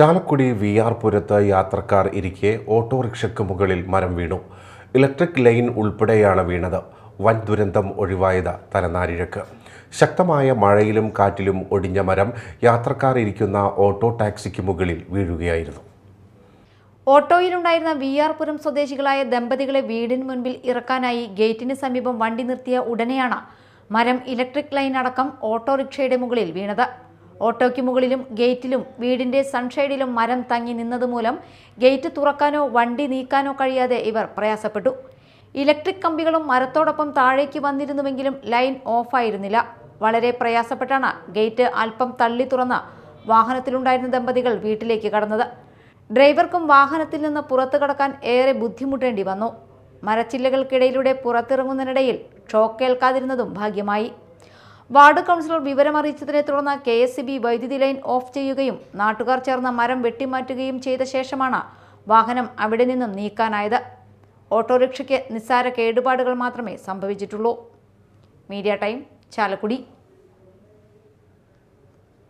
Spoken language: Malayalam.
ചാലക്കുടി വി ആർ പുരത്ത് യാത്രക്കാർ ഇരിക്കെ ഓട്ടോറിക്ഷയ്ക്ക് മുകളിൽ മരം വീണു. ഇലക്ട്രിക് ലൈൻ ഉൾപ്പെടെയാണ് വീണത്. വൻ ദുരന്തം ഒഴിവായത് തലനാരിഴക്ക്. ശക്തമായ മഴയിലും കാറ്റിലും ഒടിഞ്ഞ മരം യാത്രക്കാർ ഇരിക്കുന്ന ഓട്ടോ ടാക്സിക്ക് മുകളിൽ വീഴുകയായിരുന്നു. ഓട്ടോയിലുണ്ടായിരുന്ന വി ആർ പുരം സ്വദേശികളായ ദമ്പതികളെ വീടിന് മുൻപിൽ ഇറക്കാനായി ഗേറ്റിന് സമീപം വണ്ടി നിർത്തിയ ഉടനെയാണ് മരം ഇലക്ട്രിക് ലൈൻ അടക്കം ഓട്ടോറിക്ഷയുടെ മുകളിൽ വീണത്. ഓട്ടോയ്ക്ക് മുകളിലും ഗേറ്റിലും വീടിന്റെ സൺഷെയ്ഡിലും മരം തങ്ങി നിന്നതുമൂലം ഗേറ്റ് തുറക്കാനോ വണ്ടി നീക്കാനോ കഴിയാതെ ഇവർ പ്രയാസപ്പെട്ടു. ഇലക്ട്രിക് കമ്പികളും മരത്തോടൊപ്പം താഴേക്ക് വന്നിരുന്നുവെങ്കിലും ലൈൻ ഓഫായിരുന്നില്ല. വളരെ പ്രയാസപ്പെട്ടാണ് ഗേറ്റ് അല്പം തള്ളി തുറന്ന വാഹനത്തിലുണ്ടായിരുന്ന ദമ്പതികൾ വീട്ടിലേക്ക് കടന്നത്. ഡ്രൈവർക്കും വാഹനത്തിൽ നിന്ന് പുറത്തു കടക്കാൻ ഏറെ ബുദ്ധിമുട്ടേണ്ടി വന്നു. മരച്ചില്ലകൾക്കിടയിലൂടെ പുറത്തിറങ്ങുന്നതിനിടയിൽ ഷോക്ക് ഏൽക്കാതിരുന്നതും ഭാഗ്യമായി. വാർഡ് കൗൺസിലർ വിവരമറിയിച്ചതിനെ തുടർന്ന് കെ എസ് ബി വൈദ്യുതി ലൈൻ ഓഫ് ചെയ്യുകയും നാട്ടുകാർ ചേർന്ന് മരം വെട്ടിമാറ്റുകയും ചെയ്ത ശേഷമാണ് വാഹനം അവിടെ നിന്നും നീക്കാനായത്. ഓട്ടോറിക്ഷയ്ക്ക് നിസ്സാര കേടുപാടുകൾ മാത്രമേ സംഭവിച്ചിട്ടുള്ളൂ. Media time Chalakudy.